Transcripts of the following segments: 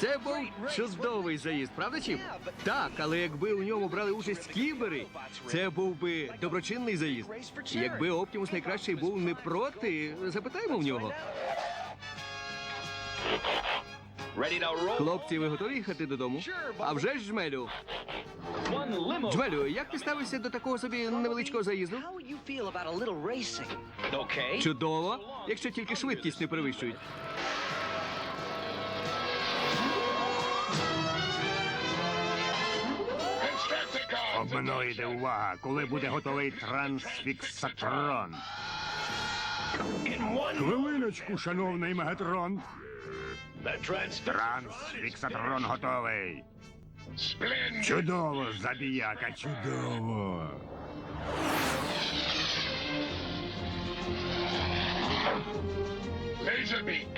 Це був чудовий заїзд, правда, Чіп? Так, але якби у ньому брали участь кібери, це був би доброчинний заїзд. Якби Оптімус найкращий був не проти, запитаємо в нього. Хлопці, ви готові їхати додому? А вже ж жмелю. Джмелю, як ти ставишся до такого собі невеличкого заїзду? Чудово, якщо тільки швидкість не перевищують. Обманоїде, увага, коли буде готовий трансфіксатрон. Хвилиночку, шановний Мегатрон. Трансфіксатрон готовий. Чудово, забіяка, чудово.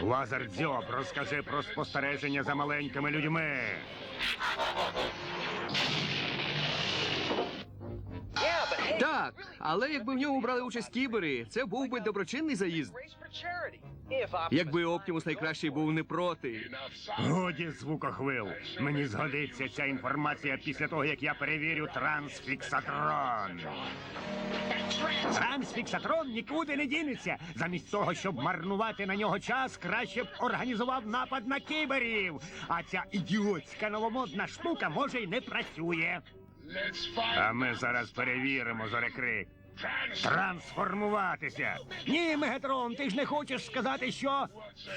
Лазер Дзьоб, розкажи про спостереження за маленькими людьми. Так, але якби в ньому брали участь кібери, це був би доброчинний заїзд. Якби Оптімус найкращий був не проти. Годі звукохвил. Мені згодиться ця інформація після того, як я перевірю трансфіксатрон. Трансфіксатрон нікуди не дінеться. Замість того, щоб марнувати на нього час, краще б організував напад на кіберів. А ця ідіотська новомодна штука може й не працює. А ми зараз перевіримо зорекрик. Трансформуватися. Ні, Мегатрон, ти ж не хочеш сказати, що.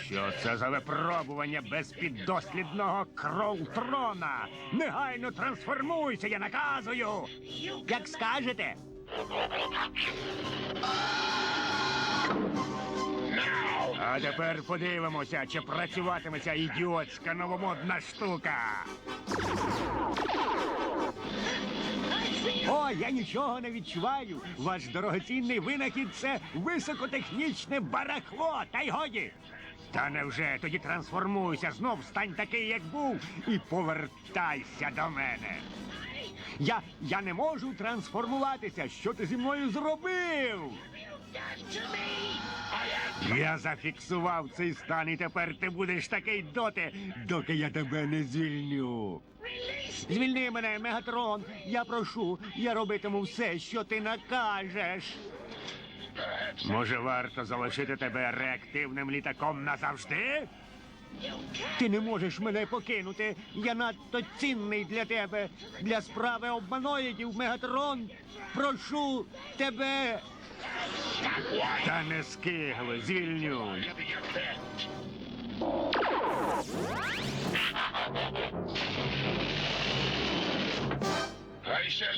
Що це за випробування безпіддослідного кроутрона? Негайно трансформуйся, я наказую. Як скажете. А тепер подивимося, чи працюватиме ця ідіотська новомодна штука. Я нічого не відчуваю. Ваш дорогоцінний винахід це високотехнічне барахло, та й годі. Та невже тоді трансформуйся, знов стань такий, як був, і повертайся до мене. Я, я не можу трансформуватися. Що ти зі мною зробив? Я зафіксував цей стан, і тепер ти будеш такий доти, доки я тебе не звільню. Звільни мене, Мегатрон. Я прошу, я робитиму все, що ти накажеш. Може, варто залишити тебе реактивним літаком назавжди? Ти не можеш мене покинути. Я надто цінний для тебе. Для справи обманоїдів, Мегатрон. Прошу тебе. Та не скигли, звільню.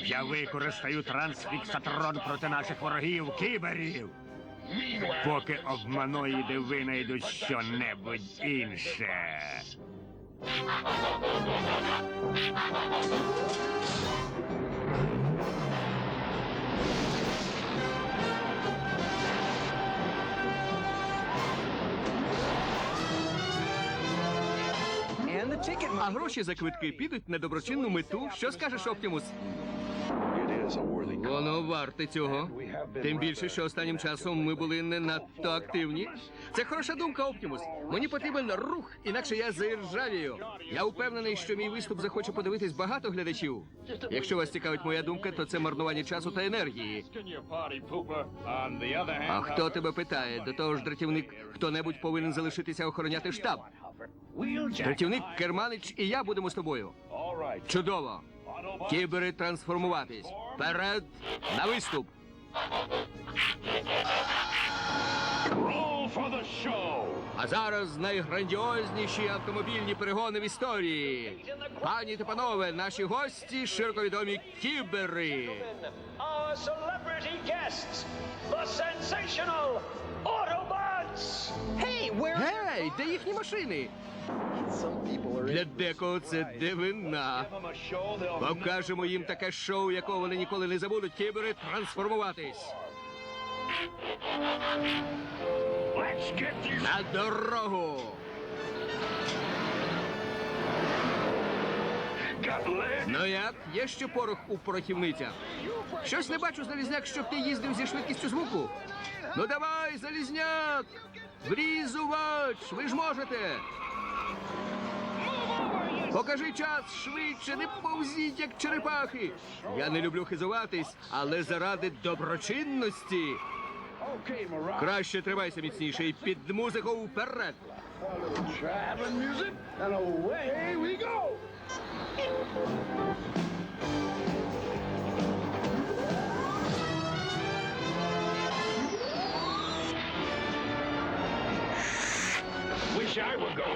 Я використаю трансфіксатрон проти наших ворогів кіберів. Поки обманоїди винайдуть що-небудь інше. А гроші за квитки підуть на доброчинну мету. Що скажеш, Оптімус? Воно варте цього. Тим більше, що останнім часом ми були не надто активні. Це хороша думка, Оптімус. Мені потрібен рух, інакше я заіржавію. Я впевнений, що мій виступ захоче подивитись багато глядачів. Якщо вас цікавить моя думка, то це марнування часу та енергії. А хто тебе питає? До того ж, дратівник, хто-небудь повинен залишитися охороняти штаб. Дратівник, керманич і я будемо з тобою. Чудово. Кібери трансформуватись. Вперед на виступ. А зараз найграндіозніші автомобільні перегони в історії. Пані та панове, наші гості широковідомі кібери. our celebrity guests, the sensational? Гей, де їхні машини? Для декого це дивина. Покажемо їм таке шоу, якого вони ніколи не забудуть. Кібери трансформуватись. На дорогу! Ну як, є ще порох у порохівницях? Щось не бачу, залізняк, щоб ти їздив зі швидкістю звуку. Ну давай, залізняк! Врізувач! Ви ж можете! Покажи час швидше, не повзіть, як черепахи. Я не люблю хизуватись, але заради доброчинності. Краще тримайся міцніше і під музику вперед.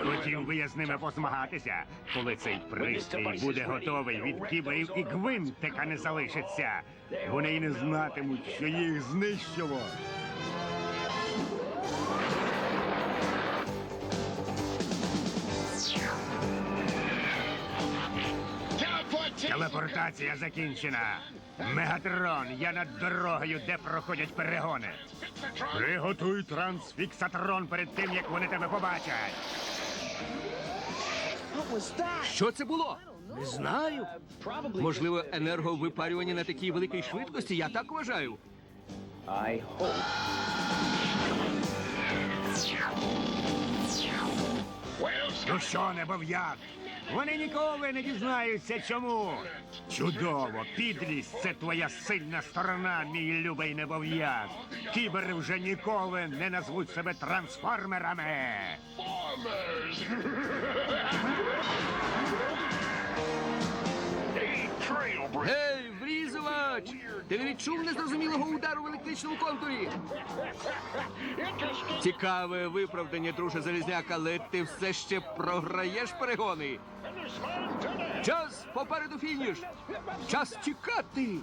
Хотів би я з ними позмагатися, коли цей пристрій буде готовий від кіберів і гвинтика не залишиться. Вони й не знатимуть, що їх знищило. Телепортація закінчена. Мегатрон, я над дорогою, де проходять перегони. Приготуй трансфіксатрон перед тим, як вони тебе побачать. Що це було? Не знаю. Можливо, енерговипарювання на такій великій швидкості, я так вважаю. I hope. Ну що, небов'ят? Вони ніколи не дізнаються чому. Чудово, підлість це твоя сильна сторона, мій любий небов'ят. Кібери вже ніколи не назвуть себе трансформерами. Гей, врізувач! Ти не відчув незрозумілого удару в електричному контурі? Цікаве виправдання, друже Залізняк, але ти все ще програєш перегони. Час попереду фініш! Час тікати!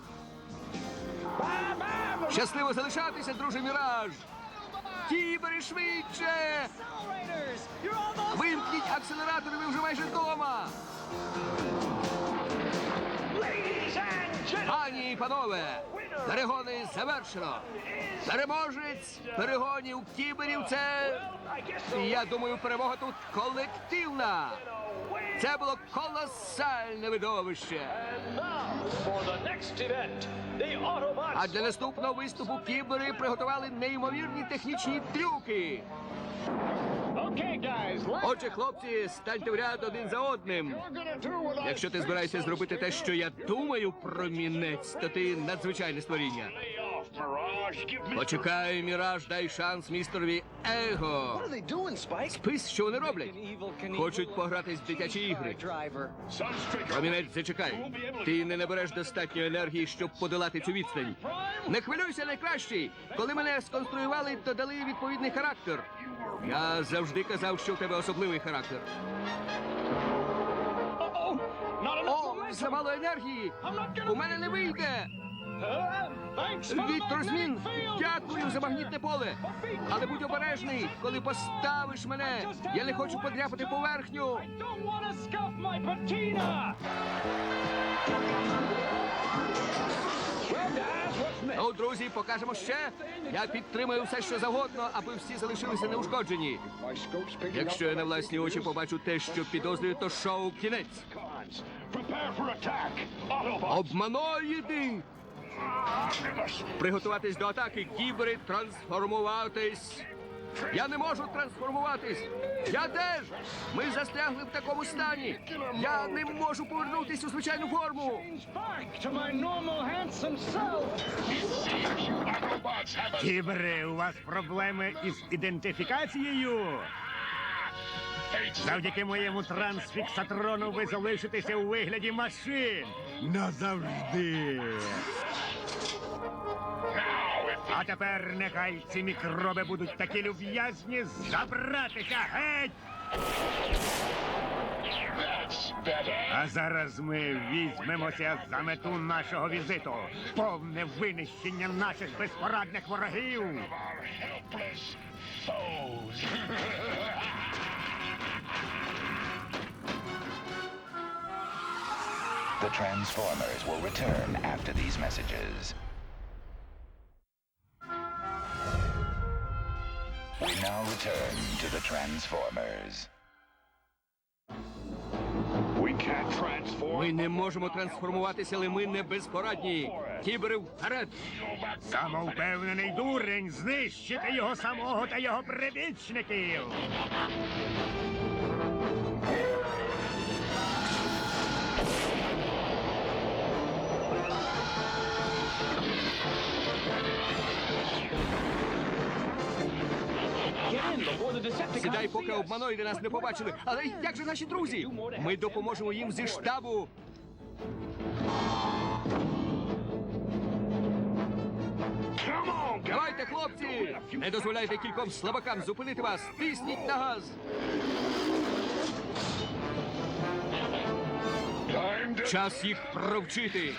Щасливо залишатися, друже Міраж! Кібери швидше! Вимкніть акселератори, ви вже майже вдома! І панове, перегони завершено. Переможець перегонів кіберів це. Я думаю, перемога тут колективна. Це було колосальне видовище. А для наступного виступу кібери приготували неймовірні технічні трюки. Okay, Отже, хлопці, станьте в ряд один за одним. Якщо ти збираєшся зробити те, що я думаю про мінець, то ти надзвичайне створіння. Почекай, Міраж, дай шанс містерові Его. What are they doing, Spike? Спис, що вони роблять? Хочуть погратись в дитячі ігри. Промінець, зачекай. Ти не набереш достатньо енергії, щоб подолати цю відстань. Не хвилюйся, найкращий. Коли мене сконструювали, то дали відповідний характер. Я завжди казав, що в тебе особливий характер. О, замало енергії. У мене не вийде. Вітрозмін, дякую за магнітне поле. Але будь обережний, коли поставиш мене. Я не хочу подряпати поверхню. Ну, друзі, покажемо ще. Я підтримаю все, що завгодно, аби всі залишилися неушкоджені. Якщо я на власні очі побачу те, що підозрюю, то шоу кінець. Обманоїди! Приготуватись до атаки, кібери, трансформуватись. Я не можу трансформуватись. Я теж. Ми застрягли в такому стані. Я не можу повернутися у звичайну форму. Кібери, у вас проблеми із ідентифікацією? Завдяки моєму трансфіксатрону ви залишитеся у вигляді машин назавжди. А тепер нехай ці мікроби будуть такі люб'язні забратися геть. А зараз ми візьмемося за мету нашого візиту. Повне винищення наших безпорадних ворогів. The Transformers will return after these messages. We now return to the Transformers. We can't transform. Ми не можемо трансформуватися, але ми не безпорадні. Кібери вперед! Самовпевнений дурень знищити його самого та його прибічників. Сідай, поки обманоїди нас не побачили. Але як же наші друзі? Ми допоможемо їм зі штабу. Давайте, хлопці! Не дозволяйте кільком слабакам зупинити вас! Тисніть на газ! Час їх провчити!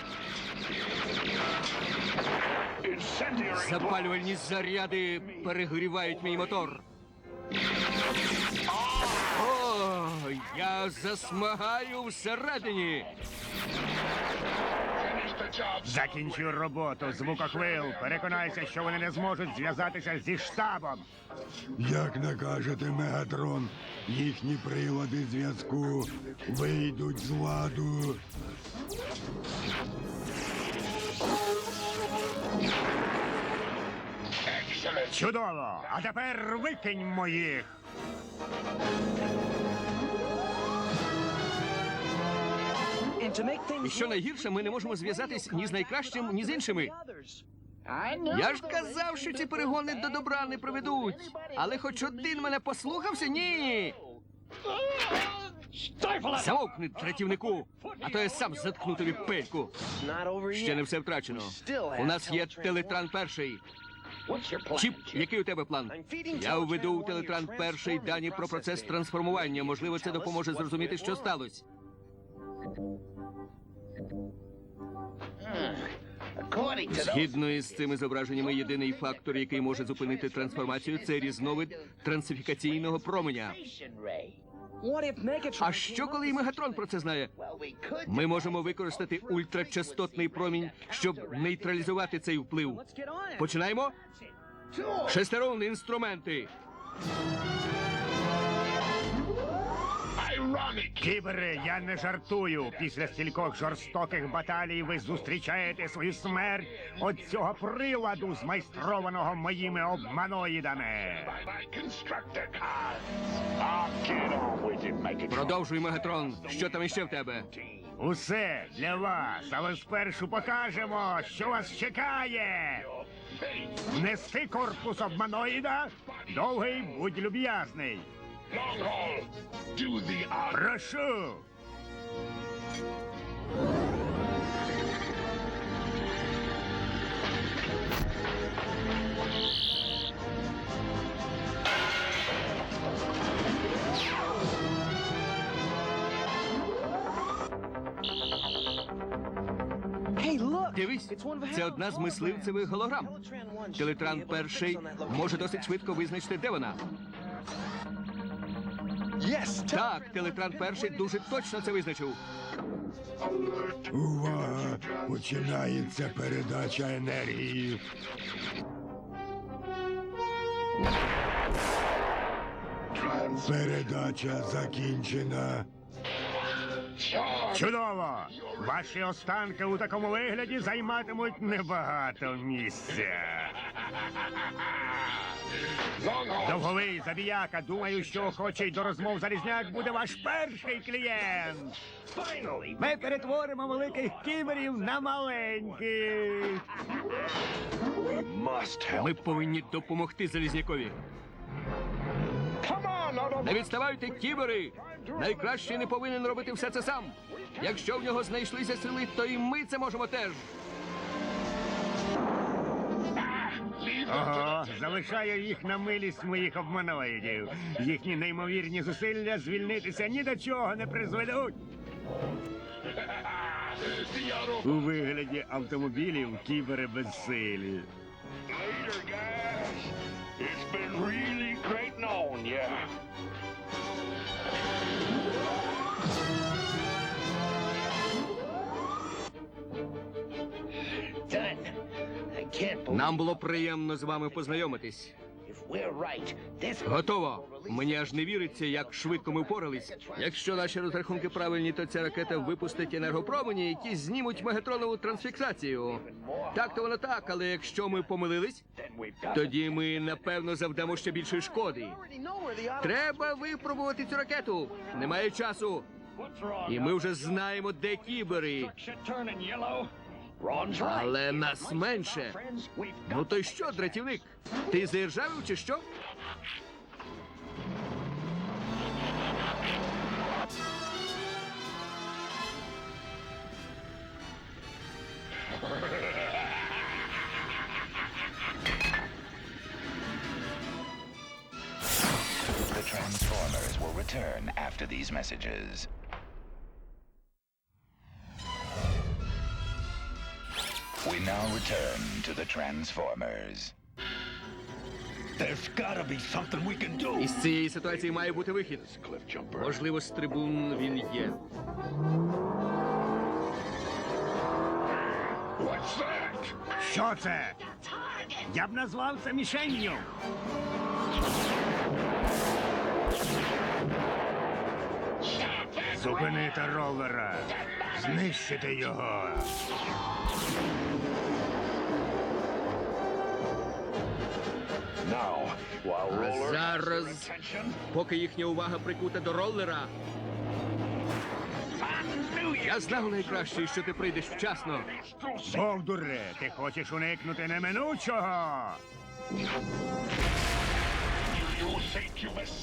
Запалювальні заряди перегрівають мій мотор. Я засмагаю всередині. Закінчу роботу, звукохвил. Переконайся, що вони не зможуть зв'язатися зі штабом. Як накажете, Мегатрон, їхні прилади зв'язку вийдуть з ладу. Чудово! А тепер викиньмо їх! І що найгірше, ми не можемо зв'язатись ні з найкращим, ні з іншими. Я ж казав, що ці перегони до добра не приведуть. Але хоч один мене послухався, ні. Замовкни, третівнику, а то я сам заткну тобі пельку. Ще не все втрачено. У нас є телетран перший. Чіп, який у тебе план? Я введу у телетран перший дані про процес трансформування. Можливо, це допоможе зрозуміти, що сталося. Згідно із цими зображеннями, єдиний фактор, який може зупинити трансформацію, це різновид трансифікаційного променя. А що коли Мегатрон про це знає? Ми можемо використати ультрачастотний промінь, щоб нейтралізувати цей вплив. Починаємо. Шестерон інструменти. Кібери, я не жартую. Після стількох жорстоких баталій ви зустрічаєте свою смерть от цього приладу, змайстрованого моїми обманоїдами. Продовжуй, Мегатрон. Що там іще в тебе? Усе для вас, але спершу покажемо, що вас чекає. Нести корпус обманоїда, довгий будь люб'язний. Прошу. Дивись, It's one of це одна з мисливцевих голограм. Teletran 1 should Телетран перший може досить швидко визначити, де вона. Так, Телетран перший дуже точно це визначив. Увага! Починається передача енергії. Передача закінчена. Чудово! Ваші останки у такому вигляді займатимуть небагато місця. Довговий забіяка, думаю, що охочий до розмов залізняк буде ваш перший клієнт. Ми перетворимо великих кіберів на маленьких. Ми повинні допомогти Залізнякові. Не відставайте, кібери! Найкращий не повинен робити все це сам. Якщо в нього знайшлися сили, то і ми це можемо теж. Ого, залишаю їх на милість моїх обманоїдів. Їхні неймовірні зусилля звільнитися ні до чого не призведуть. У вигляді автомобілів кібери безсилі. Нам було приємно з вами познайомитись. Готово. Мені аж не віриться, як швидко ми впорались. Якщо наші розрахунки правильні, то ця ракета випустить енергопромені, які знімуть мегатронову трансфіксацію. Так, то воно так, але якщо ми помилились, тоді ми напевно завдамо ще більшої шкоди. Треба випробувати цю ракету. Немає часу. І ми вже знаємо, де кібери. Але нас менше. Ну то й що, дратівник? Ти заіржавив чи що? The Transformers will return after these messages. Now return to the Transformers. There's gotta be something we can do. Із цієї ситуації має бути вихід. Можливо, з трибун він є. What's that? Що це? Я б назвав це мішенню. Зупинити ровера. Знищити його. А зараз, поки їхня увага прикута до роллера, я знав найкраще, що ти прийдеш вчасно. Бовдуре, ти хочеш уникнути неминучого?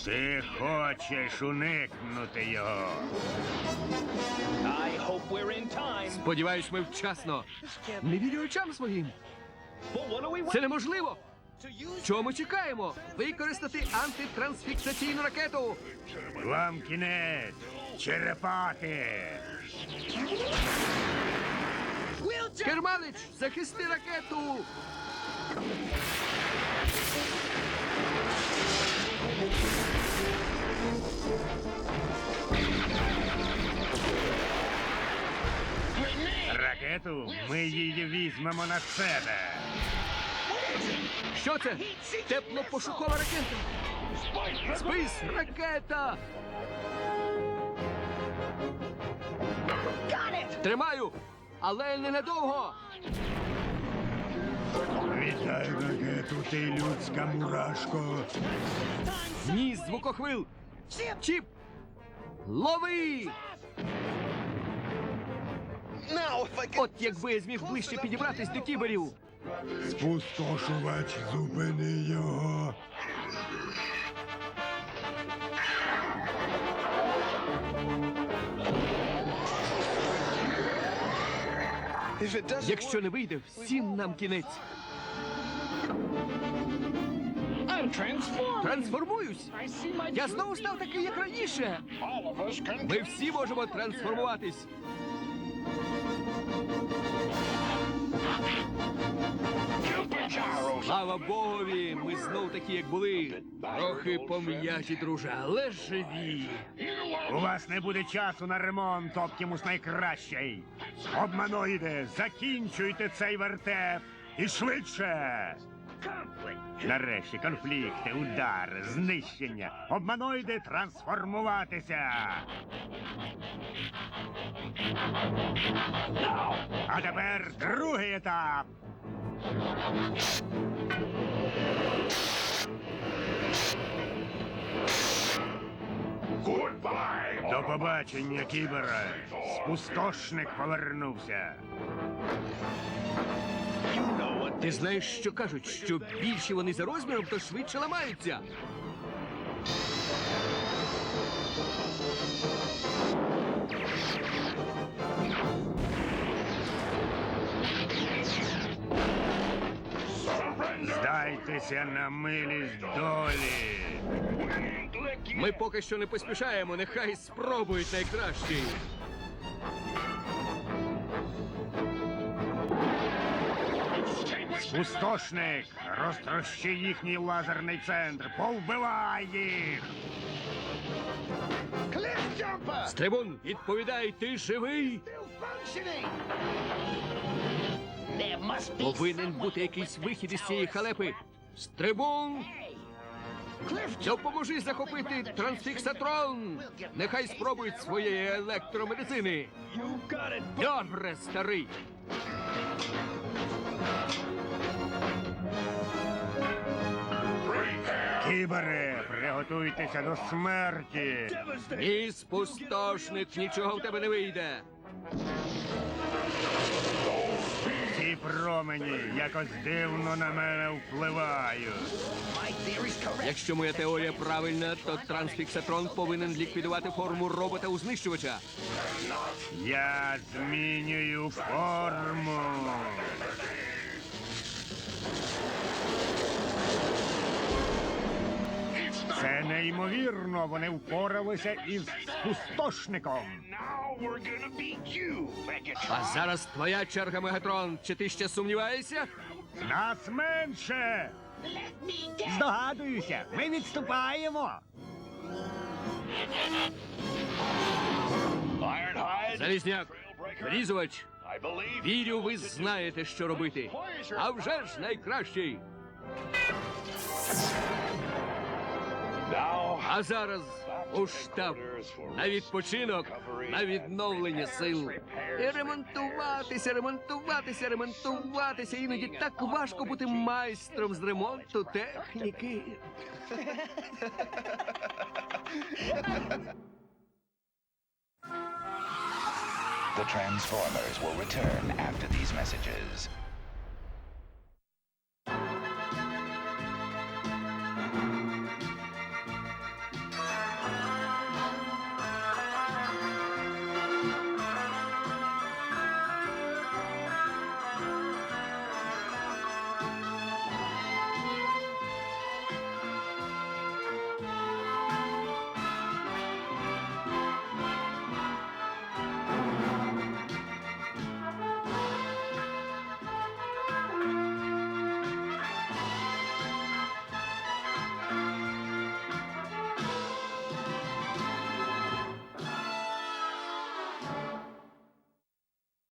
Ти хочеш уникнути його. Сподіваюсь, ми вчасно. Не вірю очам своїм. Це неможливо. Чого ми чекаємо? Використати антитрансфіксаційну ракету. Вам кінець. Черепати. Керманич, захисти ракету. Ракету ми її візьмемо на себе. Що це? Теплопошукова ракета. Спис, ракета. Тримаю, але ненадовго. Віддай ракету, ти людська мурашко. Ні, звукохвил. Чіп. Лови. От якби я зміг ближче підібратись до кіберів. Спустошувач, зупини його. Якщо не вийде, всім нам кінець. Трансформуюсь. Я знову став такий, як раніше. Ми всі можемо трансформуватись. Слава Богові, ми знов такі, як були. Трохи пом'яті, друже, але живі. У вас не буде часу на ремонт, Оптімус найкращий. Обманоїде, закінчуйте цей вертеп і швидше. Нарешті конфлікти, удар, знищення. Обманоїде трансформуватися. А тепер другий етап. Goodbye. До побачення, кібере. Спустошник повернувся. Ти знаєш, що кажуть, що більші вони за розміром, то швидше ламаються. Здайтеся на милість долі. Ми поки що не поспішаємо, нехай спробують найкращий. Спустошник, розтрощи їхній лазерний центр, повбивай їх! Стрибун, відповідай, ти живий? Повинен бути якийсь вихід із цієї халепи. Стрибун, допоможи захопити трансфіксатрон. Нехай спробують своєї електромедицини. Добре, старий. Кібере, приготуйтеся до смерті. Ні, спустошник, нічого в тебе не вийде. Промені якось дивно на мене впливають. Якщо моя теорія правильна, то трансфіксатрон повинен ліквідувати форму робота у знищувача. Я змінюю форму. Це неймовірно. Вони впоралися із Megatron. А зараз твоя черга, Мегатрон. Чи ти ще сумніваєшся? Нас менше. Здогадуюся, ми відступаємо. Залізняк, різувач. Вірю, ви знаєте, що робити. А вже ж найкращий. Now А зараз у штаб на відпочинок, на відновлення сил. І ремонтуватися, ремонтуватися, ремонтуватися. Іноді так важко бути майстром з ремонту техніки. The Transformers will return after these messages.